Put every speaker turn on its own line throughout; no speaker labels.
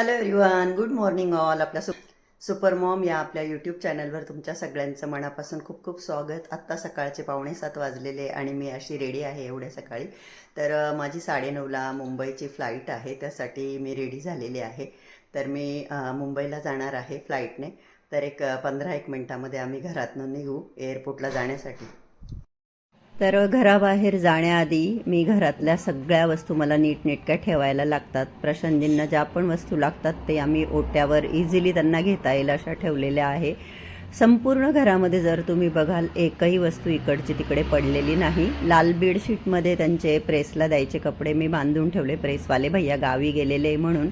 Hello everyone good morning all आपल्या सु super Maugham या आपल्या यूट्यूब चॅनलवर तुमच्या सगळ्यांचं मनापासून खूप खूप स्वागत. आत्ता सकाळचे पावणे सात वाजलेले आणि मी अशी रेडी आहे एवढ्या सकाळी. तर माझी साडेनऊला मुंबईची फ्लाईट आहे. त्यासाठी मी रेडी झालेली आहे. तर मी मुंबईला जाणार आहे फ्लाईटने तर एक पंधरा एक मिनटामध्ये आम्ही घरातनं निघू एअरपोर्टला जाण्यासाठी. तर घराबाहेर जाण्याआधी मी घरातल्या सगळ्या वस्तू मला नीटनेटक्या ठेवायला लागतात. प्रशांतजींना ज्या पण वस्तू लागतात ते आम्ही ओट्यावर इझिली त्यांना घेता येईल अशा ठेवलेल्या आहे. संपूर्ण घरामध्ये जर तुम्ही बघाल एकही वस्तू इकडची तिकडे पडलेली नाही. लाल बेडशीटमध्ये त्यांचे प्रेसला द्यायचे कपडे मी बांधून ठेवले प्रेसवाले भैया गावी गेलेले म्हणून.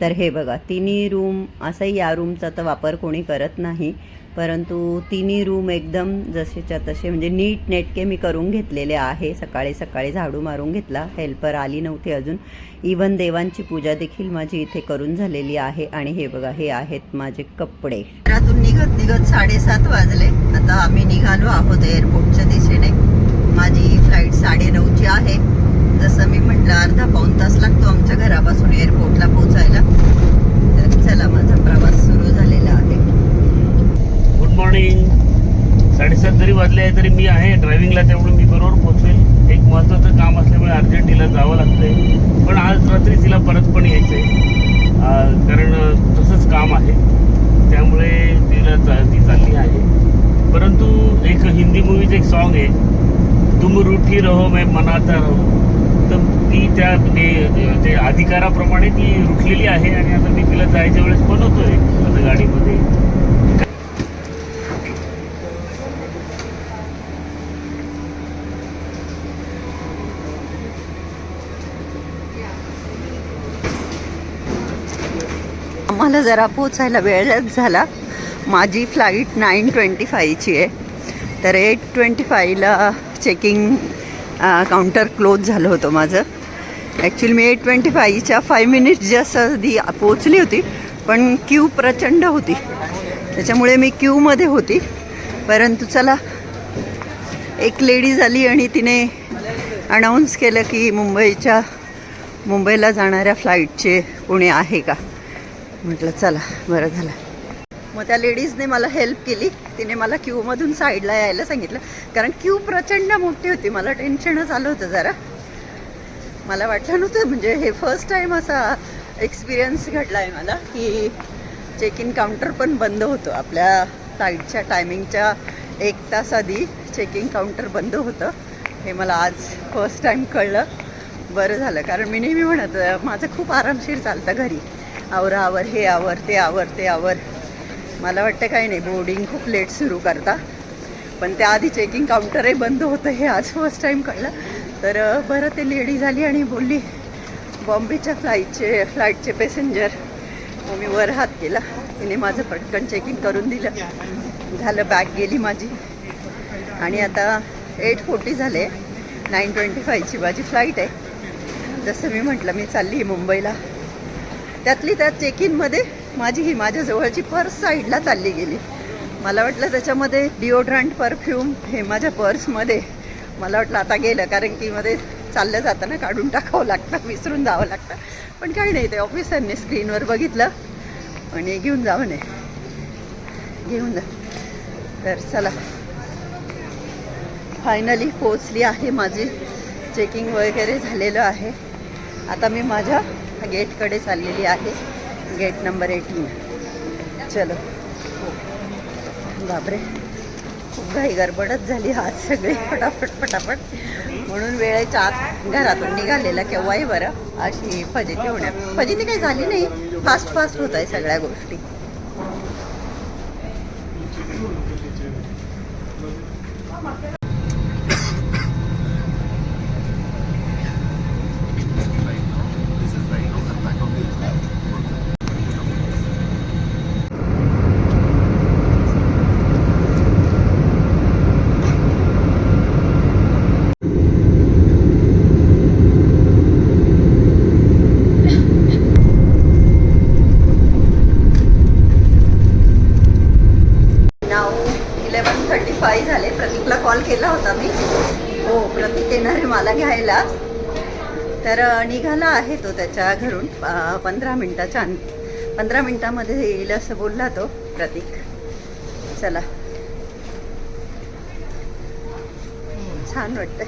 तर हे बघा तिन्ही रूम असंही या रूमचा तर वापर कोणी करत नाही. परंतु तिन्ही रूम एकदम जसेच्या तसे म्हणजे नीट नेटके मी करून घेतलेले आहे. सकाळी सकाळी झाडू मारून घेतला. हेल्पर आली नव्हती अजून. इवन देवांची पूजा देखील माझी इथे करून झालेली आहे. आणि हे बघा हे आहेत माझे कपडे. घरातून निघत निघत साडेसात वाजले. आता आम्ही निघालो आहोत एअरपोर्टच्या दिशेने माझी फ्लाईट साडेनऊची आहे जसं मी म्हटलं अर्धा पाऊण तास लागतो आमच्या घरापासून एअरपोर्टला पोहोचायला तर चला माझा प्रवास सुरू झालेला आहे
गुड मॉर्निंग साडेसात जरी वाजले आहे तरी मी आहे ड्रायव्हिंगला त्यामुळे मी बरोबर पोचेल एक महत्त्वाचं काम असल्यामुळे अर्जंट तिला जावं लागतंय. पण आज रात्री तिला परत पण यायचं आहे कारण तसंच काम आहे. त्यामुळे तिला चा- ती चालली आहे. परंतु एक हिंदी मूवीचं एक सॉन्ग आहे. तुम रूठी रहो मैं मनाता रहो. तर ती त्या ते- अधिकाराप्रमाणे ती रुठलेली आहे आणि आता मी तिला जायच्या वेळेस बनवतो आहे आता गाडीमध्ये.
मला जरा पोचायला वेळच झाला. माझी फ्लाईट नाईन ट्वेंटी फायची आहे. तर एट ट्वेंटी फायला चेकिंग काउंटर क्लोज झालं होतं माझं. ॲक्च्युली मी एट ट्वेंटी फायच्या फाय मिनिट्स जस्ट आधी पोचली होती पण क्यू प्रचंड होती. त्याच्यामुळे मी क्यूमध्ये होती. परंतु चला एक लेडीज आली आणि तिने अनाऊन्स केलं की मुंबईच्या मुंबईला जाणाऱ्या फ्लाईटचे कोणी आहे का? म्हटलं चला बरं झालं. मग त्या लेडीजने मला हेल्प केली. तिने मला क्यूमधून साईडला यायला सांगितलं. कारण क्यू प्रचंड मोठी होती. मला टेन्शनच आलं होतं जरा. मला वाटलं नव्हतं म्हणजे हे फर्स्ट टाईम असा एक्सपिरियन्स घडला आहे मला की चेक इन काउंटर पण बंद होतं. आपल्या फ्लाईटच्या टायमिंगच्या एक तास आधी चेकिंग काउंटर बंद होतं. हे मला आज फर्स्ट टाईम कळलं. बरं झालं. कारण मी नेहमी म्हणत माझं खूप आरामशीर चालतं घरी. आवर आवर हे आवर ते आवर ते आवर. मला वाटतं काही नाही बोर्डिंग खूप लेट सुरू करता. पण त्याआधी चेकिंग काउंटरही बंद होतं हे आज फर्स्ट टाईम कळलं. तर बरं ते लेडी झाली आणि बोलली बॉम्बेच्या फ्लाईटचे फ्लाईटचे पॅसेंजर मग मी वर हात केला. तिने माझं पटकन चेकिंग करून दिलं. झालं बॅग गेली माझी. आणि आता एट फोर्टी झाले. नाईन ट्वेंटी फायची माझी फ्लाईट आहे. जसं मी म्हटलं मी चालली मुंबईला. त्यातली त्यात चेक इनमध्ये माझी ही माझ्या जवळची पर्स साईडला चालली गेली. मला वाटलं त्याच्यामध्ये डिओड्रंट परफ्यूम हे माझ्या पर्समध्ये. मला वाटलं आता गेलं कारण की मध्ये चाललं जाताना काढून टाकावं लागतं विसरून जावं लागतं. पण काही नाही ते ऑफिसरने स्क्रीनवर बघितलं आणि घेऊन जावं नाही घेऊन जा. तर चला. फायनली पोचली आहे माझी. चेकिंग वगैरे झालेलं आहे. आता मी माझ्या गेटकडे चाललेली आहे. Gate number eighteen. चलो. बापरे. खूप घाई गडबडच झाली आज सगळे. फटाफट फटाफट. म्हणून वेळेच्या आत घरातून निघालेला केव्हाही बरं. अशी फजिती होण्यात. फजिती काही झाली नाही. फास्ट फास्ट होत आहे सगळ्या गोष्टी नाव इलेवन थर्टी फाय झाले प्रतीकला कॉल केला होता मी हो प्रतीक येणार आहे मला घ्यायला तर अ, निघाला आहे तो त्याच्या घरून पंधरा मिनटाच्या अं- पंधरा मिनटामध्ये येईल असं बोलला तो प्रतीक. चला. छान वाटतंय.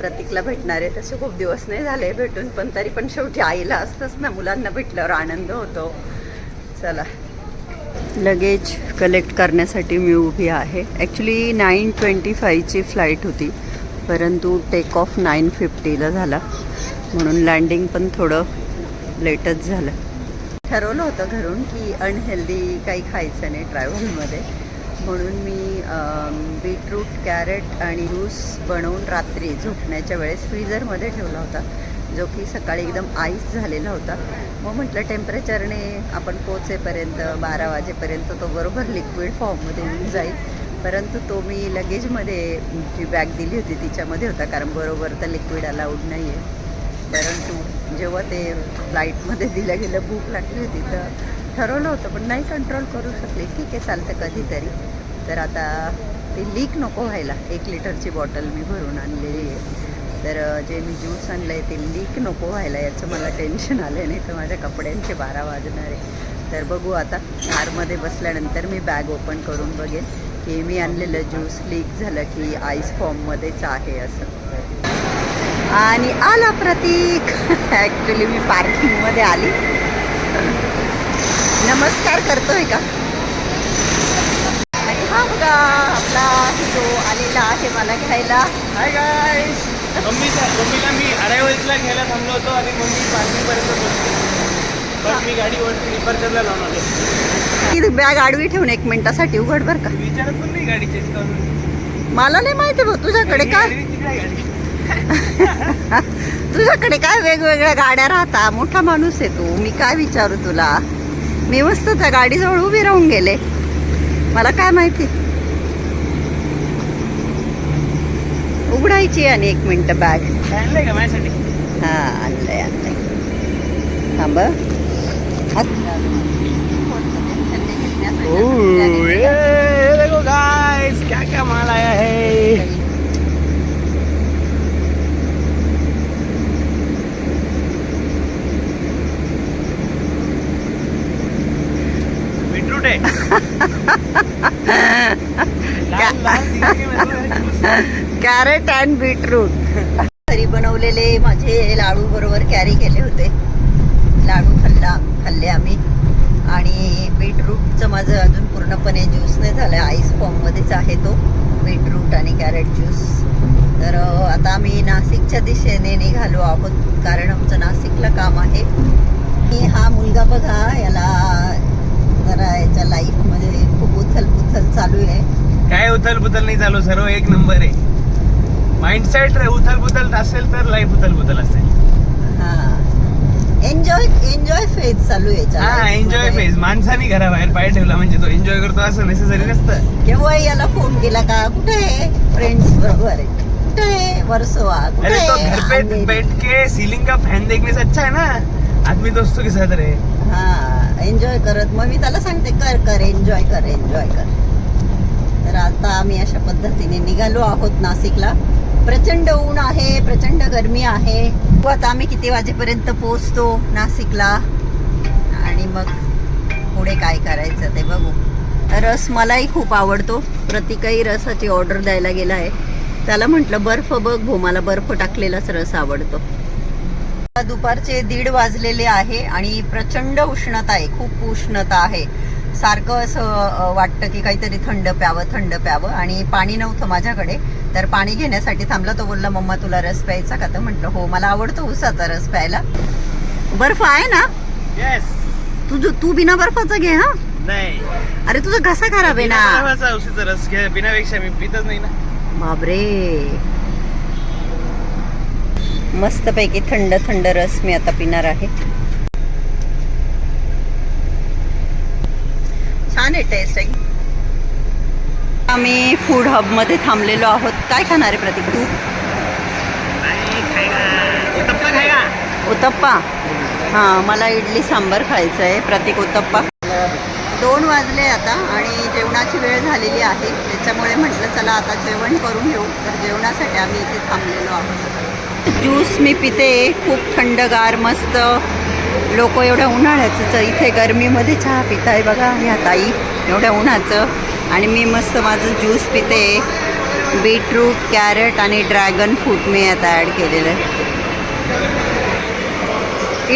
प्रतीकला भेटणारे तसे खूप दिवस नाही झाले भेटून पण तरी पण शेवटी आईला असतंच ना मुलांना भेटल्यावर आनंद होतो. चला. लगेज कलेक्ट करण्यासाठी मी उभी आहे. ॲक्च्युली नाईन ट्वेंटी फाईव्हची फ्लाईट होती परंतु टेक ऑफ नाईन फिफ्टीला झाला. म्हणून लँडिंग पण थोडं लेटच झालं. ठरवलं होतं घरून की अनहेल्दी काही खायचं नाही ट्रॅव्हलमध्ये म्हणून मी बीटरूट कॅरेट आणि ज्यूस बनवून रात्री झोपण्याच्या वेळेस फ्रीजरमध्ये ठेवला होता जो की सकाळी एकदम आईस झालेला होता. मग म्हटलं टेम्परेचरने आपण पोचेपर्यंत बारा वाजेपर्यंत तो बरोबर लिक्विड फॉर्ममध्ये येऊन जाईल. परंतु तो मी लगेजमध्ये जी बॅग दिली होती तिच्यामध्ये होता कारण बरोबर तर लिक्विड अलाउड नाही आहे परंतु जेव्हा ते फ्लाईटमध्ये दिलं गेलं भूक लागली होती तर ठरवलं होतं पण नाही कंट्रोल करू शकले. ठीक आहे चालतं कधीतरी. तर आता ते लीक नको व्हायला. एक लिटरची बॉटल मी भरून आणलेली आहे. तर जे मी ज्यूस आणलं आहे ते लीक नको व्हायला याचं मला टेन्शन आलं नाही तर माझ्या कपड्यांचे बारा वाजणार आहे. तर बघू आता कारमध्ये बसल्यानंतर मी बॅग ओपन करून बघेन की मी आणलेलं ज्यूस लीक झालं की आईस फॉर्ममध्येच आहे असं. आणि आला प्रतीक ॲक्च्युली मी पार्किंगमध्ये आली. नमस्कार करतोय का? आणि हा बघा आपला जो आलेला आहे मला घ्यायला.
हाय गाईस मम्मीचा मम्मीला मी अरायवल्सला घ्यायला थांबलो होतो आणि मम्मी पार्किंगपर्यंत पोहोचली. मी गाडी वरती डिपार्चरला लावून आलो.
ती बॅग आडवी ठेवून एक मिनिटासाठी उघड बर का.
विचारत पण नाही गाडी चेंज करून.
मला नाही माहिती भाऊ तुझ्याकडे काय? तुझ्याकडे काय वेगवेगळ्या गाड्या राहता? मोठा माणूस आहे तू. मी काय विचारू तुला? मी मस्त त्या गाडीजवळ उभी राहून गेले. मला काय माहिती? उघडायची आणि एक मिनिट बॅग
आणलंय का माझ्यासाठी?
हा आणलंय आणलंय. थांब
ओह, ये देखो गाइस क्या क्या माल आया है है मतलब
कॅरेट अँड बीटरूट. घरी बनवलेले माझे लाडू बरोबर कॅरी केले होते. लाडू खाल्ला खाल्ले आम्ही. आणि बीटरूटचं माझं अजून पूर्णपणे ज्यूस नाही झालं. आईस फॉर्ममध्येच आहे तो बीटरूट आणि कॅरेट ज्यूस तर आता आम्ही नाशिकच्या दिशेने निघालो आहोत कारण आमचं नाशिकला काम आहे. हा मुलगा बघा याला जरा याच्या लाईफमध्ये खूप उथल पुथल चालू आहे.
काय उथल पुथल नाही चालू सर्व एक नंबर आहे. माइंडसेट उथल पुथल असेल तर लाईफ उथल पुथल असेल.
हा. एन्जॉय एन्जॉय फेज चालू आहे
हा
एन्जॉयमध्ये.
फेज माणसाने घराबाहेर पाय ठेवला म्हणजे तो एन्जॉय करतो असं नेसेसरी नसतं.
केव्हा याला फोन केला का कुठे आहे? फ्रेंड्स बरोबर आहे. कुठे आहे? वर्सोवा कुठे
अरे तो? घर पे. बैठ के सीलिंग का फैन देखने से अच्छा है ना? आदमी दोस्तों के साथ रहे
हा एन्जॉय करत. मग मी त्याला सांगते कर कर एन्जॉय कर एन्जॉय कर. तर आता आम्ही अशा पद्धतीने निघालो आहोत नाशिकला. प्रचंड ऊन आहे प्रचंड गरमी आहे. बघू आता आम्ही किती वाजेपर्यंत पोचतो नाशिकला? आणि मग पुढे काय करायचं ते बघू. रस मलाही खूप आवडतो. प्रतीकही रसाची ऑर्डर द्यायला गेला आहे त्याला म्हटलं बर्फ बघ. भो मला बर्फ टाकलेलाच रस आवडतो. दुपारचे दीड वाजलेले आहे आणि प्रचंड उष्णता आहे खूप उष्णता आहे. सारखं असं वाटतं की काहीतरी थंड प्यावं थंड प्यावं आणि पाणी नव्हतं माझ्याकडे. तर पाणी घेण्यासाठी थांबला तो बोलला मम्मा तुला रस प्यायचा का? तर म्हटलं हो मला आवडतो उसाचा रस प्यायला. बर्फ आहे ना?
यस
तुझ तू बिना बर्फाचा घे हा?
नाही.
अरे तुझा घसा खराब आहे ना?
रस घ्या पिण्यापेक्षा मी पितच नाही ना.
बापरे. मस्तपैकी थंड थंड रस मी आता पिणार आहे. छान आहे टेस्ट आहे. आम्ही फूड हबमध्ये थांबलेलो आहोत. काय खाणार आहे प्रतीक तू?
उत्तप्पा
उत्तप्पा. हां मला इडली सांबार खायचं आहे. प्रतीक उत्तप्पा. दोन वाजले आता आणि जेवणाची वेळ झालेली आहे. त्याच्यामुळे म्हटलं चला आता जेवण करून घेऊ. तर जेवणासाठी आम्ही इथे थांबलेलो आहोत. ज्यूस मी पिते खूप थंडगार मस्त. लोक एवढ्या उन्हाळ्याचं इथे गरमीमध्ये चहा पिताय बघा ह्या ताई एवढ्या उन्हाचं. आणि मी मस्त माझं ज्यूस पिते. बीटरूट कॅरेट आणि ड्रॅगन फ्रूट मी आता ॲड केलेलं. आहे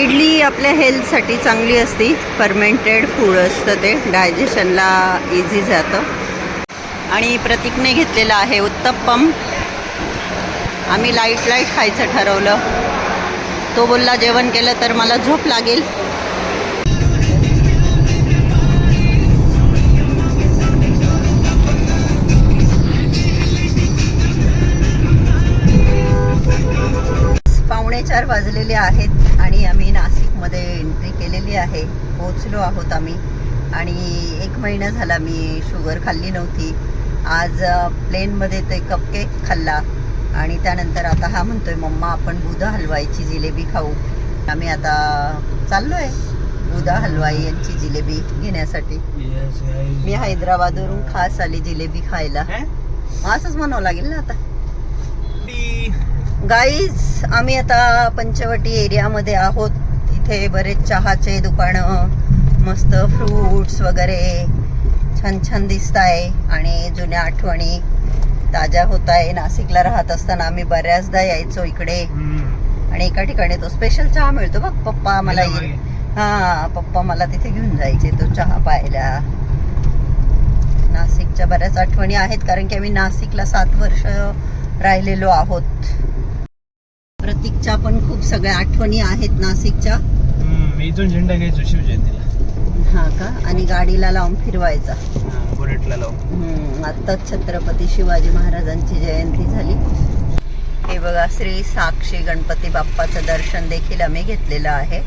इडली आपल्या हेल्थसाठी चांगली असती. फर्मेंटेड फूड असतं ते. डायजेशनला इझी जातं. आणि प्रतीकने घेतलेलं आहे उत्तप्पम. आम्ही लाइट लाइट खायचं ठरवलं. तो बोलला जेवण केलं तर मला झोप लागेल. पावणे चार वाजलेले आहेत आणि आम्ही नाशिकमध्ये एंट्री केलेली आहे. पोचलो आहोत आम्ही. आणि एक महिना झाला मी शुगर खाल्ली नव्हती. आज प्लेनमध्ये ते कपकेक खाल्ला. आणि त्यानंतर आता हा म्हणतोय मम्मा आपण बुधा हलवाईची जिलेबी खाऊ. आम्ही आता चाललो आहे बुधा हलवाई यांची जिलेबी घेण्यासाठी. मी हैदराबादवरून खास आली जिलेबी खायला. असंच म्हणावं लागेल ना आता. गाईज आम्ही आता पंचवटी एरियामध्ये आहोत. इथे बरेच चहाचे दुकानं मस्त फ्रूट्स वगैरे छान छान दिसत आहे आणि जुन्या आठवणी ताज्या होत आहे. नाशिकला राहत असताना आम्ही बऱ्याचदा यायचो इकडे. आणि एका ठिकाणी तो स्पेशल चहा मिळतो बघ. पप्पा मला. हा पप्पा मला तिथे घेऊन जायचे तो चहा पाहायला नाशिकच्या बऱ्याच आठवणी आहेत कारण की आम्ही नाशिकला सात वर्ष राहिलेलो आहोत. प्रतीकच्या पण खूप सगळ्या आठवणी आहेत नाशिकच्या.
इथून झेंडा घ्यायचो शिवजयंतीला.
हा का? आणि गाडीला लावून फिरवायचा. हम्म, आत्ताच छत्रपती शिवाजी महाराजांची जयंती झाली. हे बघा श्री साक्षी गणपती बाप्पाचं दर्शन देखील आम्ही घेतलेलं आहे.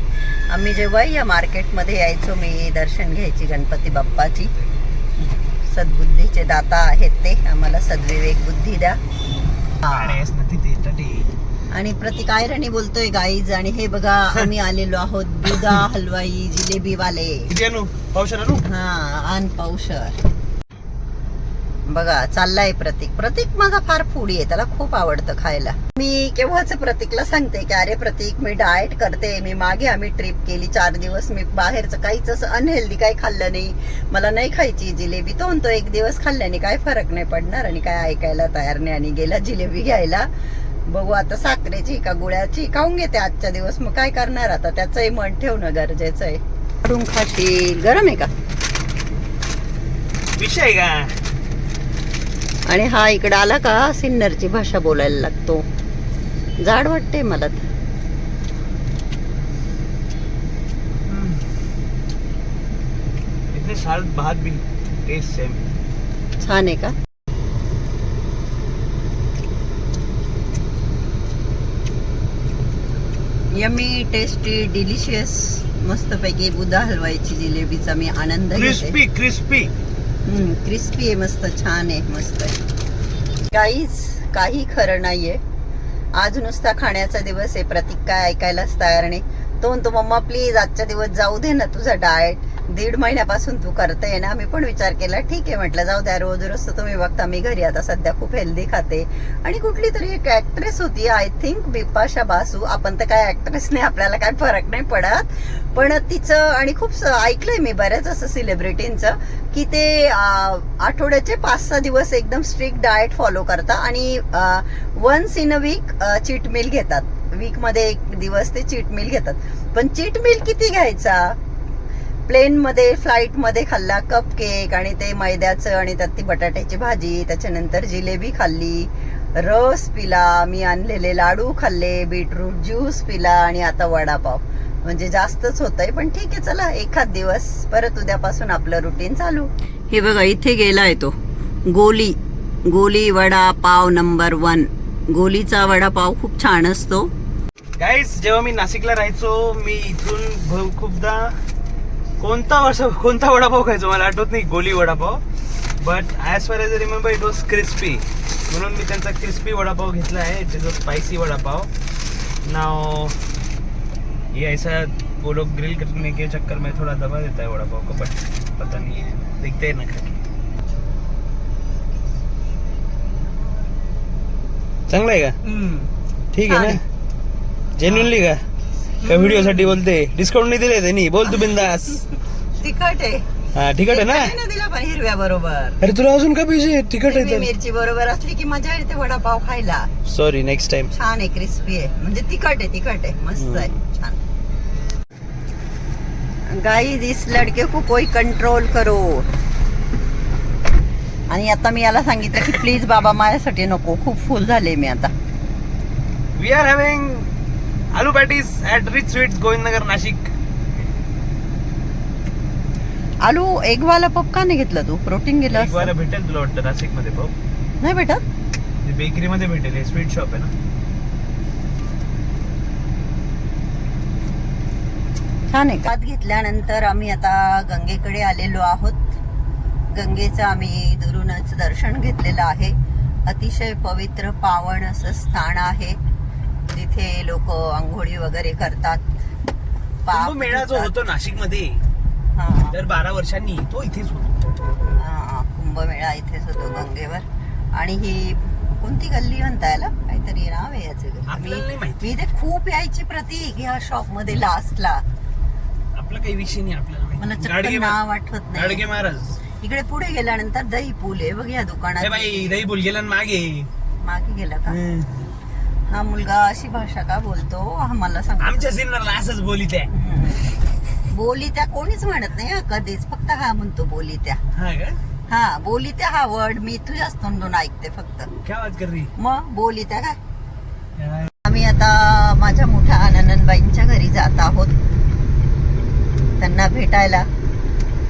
आम्ही जेव्हा या मार्केटमध्ये यायचो मी दर्शन घ्यायची गणपती बाप्पाची. सद्बुद्धीचे दाता आहेत ते आम्हाला सद्विवेक बुद्धी द्या.
आणि
प्रतीक आयराणी बोलतोय गाईज आणि हे बघा आम्ही आलेलो आहोत दुधा हलवाई जिलेबी वाले हा आन पावशर. बघा चाललाय प्रतीक. प्रतीक माझा फार फूडी आहे त्याला खूप आवडतं खायला. मी केव्हाच प्रतीकला सांगते की अरे प्रतीक मी डाएट करते मी मागे आम्ही ट्रिप केली चार दिवस मी बाहेरचं काहीच असं अनहेल्दी काही खाल्लं नाही. मला नाही खायची जिलेबी तो म्हणतो एक दिवस खाल्ल्याने काय फरक नाही पडणार आणि काय ऐकायला तयार नाही आणि गेला जिलेबी घ्यायला. बघू आता साखरेची का गुळाची खाऊन घेते आजच्या दिवस मग काय करणार आता? त्याचंही मन ठेवणं गरजेचं आहे. काढून खाशील. गरम आहे का?
विषय का?
आणि हा इकडे आला का सिन्नरची भाषा बोलायला लागतो. जाड वाटते मला तर.
इतने साल बाद भी टेस्ट सेम
छान आहे का? यमी टेस्टी डिलिशियस मस्तपैकी बुधा हलवाईची जिलेबीचा मी आनंद
क्रिस्पी क्रिस्पी
क्रिस्पी आहे मस्त छान आहे मस्त आहे. काहीच काही खरं नाहीये. आज नुसता खाण्याचा दिवस आहे प्रतीक काय ऐकायलाच तयार नाही. तो म्हणतो मम्मा प्लीज आजच्या दिवस जाऊ दे ना तुझा डाएट दीड महिन्यापासून तू करते ना मी पण विचार केला ठीक आहे म्हटलं जाऊ द्या रोज रोज तर तुम्ही बघता मी घरी आता सध्या खूप हेल्दी खाते. आणि कुठली तरी एक ऍक्ट्रेस होती आय थिंक बिपाशा बासू आपण तर काय ऍक्ट्रेसने नाही आपल्याला काय फरक नाही पडत. पण तिचं आणि खूप स- ऐकलंय मी बऱ्याच असं सेलिब्रिटींचं की ते आठवड्याचे पाच सहा दिवस एकदम स्ट्रिक्ट डाएट फॉलो करतात आणि once in a week cheat meal घेतात वीकमध्ये एक दिवस ते चीट मिल घेतात. पण चीट मिल किती घ्यायचा? प्लेनमध्ये फ्लाईटमध्ये खाल्ला कप केक आणि ते मैद्याचं आणि त्यात ती बटाट्याची भाजी. त्याच्यानंतर जिलेबी खाल्ली रस पिला मी आणलेले लाडू खाल्ले बीटरूट ज्यूस पिला आणि आता वडापाव. म्हणजे जास्तच होत आहे पण ठीक आहे चला एखाद दिवस. परत उद्यापासून आपलं रुटीन चालू. हे बघा इथे गेलाय तो. गोली. गोली वडा पाव नंबर वन. गोलीचा वडापाव खूप छान असतो.
गाईस जेव्हा मी नाशिकला राहायचो मी इथून खूपदा कोणता वर्ष कोणता वडापाव खायचो? मला आठवत नाही Goli vada pav. But as far as remember it was crispy म्हणून मी त्यांचा क्रिस्पी वडापाव घेतला है it is a spicy vada pav. Now ये ऐसा वो लोग ग्रिल करने के चक्कर में थोड़ा दबा देता है वडापाव को बट पता नहीं है. दिखते हैं ना खा के. चांगला आहे का? ठीक आहे ना? जेन्युनली का? का व्हिडिओ साठी बोलते. डिस्काउंट नाही दिले त्यांनी. बोल तू बिंदास.
तिखट आहे.
हा तिकट आहे ना?
तिखट दिला पण हिरव्या बरोबर.
अरे तुला अजून का पाहिजे? तिकट
हिरवी
आहे
मिरची बरोबर असली की मजा येते वडापाव खायला.
सॉरी नेक्स्ट टाइम
छान आहे क्रिस्पी आहे. म्हणजे तिखट आहे तिखट आहे. मस्त आहे. छान. गाईज इस लडके को कोई कंट्रोल करो. आणि आता मी याला सांगितलं की प्लीज बाबा माझ्यासाठी नको. खूप फुल झाले मी आता.
We are having aloo patties at rich sweets Govindnagar Nashik.
आलू एगवाला पप का नाही घेतलं तू? प्रोटीन गेलं
एक वाला. भेटेल तुला वाटतं नाशिकमध्ये बघ
नाही भेटत?
बेकरी मध्ये भेटेल हे स्वीट शॉप आहे ना.
छान आहे का? घेतल्यानंतर आम्ही आता गंगेकडे आलेलो आहोत. गंगेचं आम्ही दुरूनच दर्शन घेतलेलं आहे. अतिशय पवित्र पावन असं स्थान आहे. तिथे लोक आंघोळी वगैरे करतात. पाप
कुंभमेळा जो. होतो नाशिकमध्ये
हा,
दर बारा वर्षांनी तो इथेच होतो.
हा, कुंभमेळा इथेच होतो गंगेवर. आणि ही कोणती गल्ली म्हणता याला? काहीतरी नाव आहे याचं.
आपल्याला नाही
मी
माहिती.
मी इथे खूप यायची प्रतीक ह्या शॉपमध्ये लास्टला
आपला काही विषय नाही आपल्याला
मला
माहिती.
चक्क
गाडगे
नाव आठवत नाही.
महाराज.
इकडे पुढे गेल्यानंतर दही पूल आहे. बघ या
हे
दुकानात
बाई दही बोल गेला मागे.
मागे गेला का? हा मुलगा अशी भाषा का बोलतो? हा मला सांग.
आमच्या सिन्नरला असंच बोलीत आहे
हम्म. बोली त्या कोणीच म्हणत नाही हा कधीच. फक्त हा म्हणतो बोली त्या.
हा का?
हा बोली त्या हा वर्ड मी तुझ्याच तोंडून ऐकते फक्त.
क्या बात कर रही
मग बोली त्या काय? आम्ही आता माझ्या मोठ्या आनंदबाईंच्या घरी जात आहोत. त्यांना भेटायला.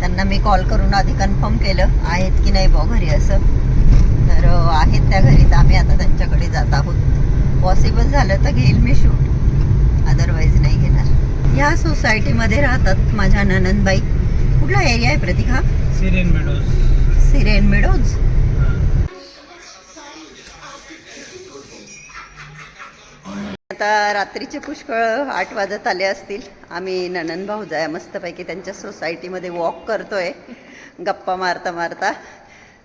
त्यांना मी कॉल करून आधी कन्फर्म केलं. आहेत की नाही बा घरी असं? तर आहेत त्या घरी. तर आम्ही आता त्यांच्याकडे जात आहोत. पॉसिबल झालं तर घेईल मी शूट अदरवाईज नाही घेणार. या सोसायटीमध्ये राहतात माझ्या ननंदबाई. कुठला एरिया आहे प्रतीक हा?
सिरेन मेडोज
सिरेन मिडोज आता रात्रीचे पुष्कळ आठ वाजत आले असतील. आम्ही ननन भाऊजाया मस्तपैकी त्यांच्या सोसायटीमध्ये वॉक करतोय. गप्पा मारता मारता.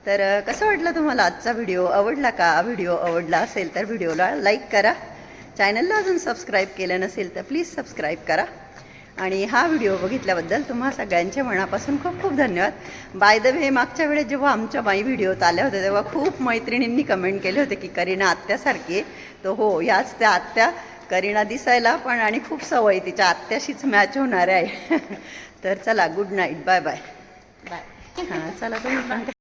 तर कसं वाटलं तुम्हाला आजचा व्हिडिओ? आवडला का? व्हिडिओ आवडला असेल तर व्हिडिओला लाईक करा. चॅनलला अजून सबस्क्राईब केलं नसेल तर प्लीज सबस्क्राईब करा. आणि हा व्हिडिओ बघितल्याबद्दल तुम्हा सगळ्यांच्या मनापासून खूप खूप धन्यवाद. बाय द वे मागच्या वेळेस जेव्हा आमच्या माई व्हिडिओत आल्या होत्या तेव्हा खूप मैत्रिणींनी कमेंट केले होते की करीना आत्यासारखी तर हो याच त्या आत्या करीना दिसायला पण आणि खूप सवय तिच्या आत्याशीच मॅच होणार आहे. तर चला good night bye bye bye हां चला तुम्ही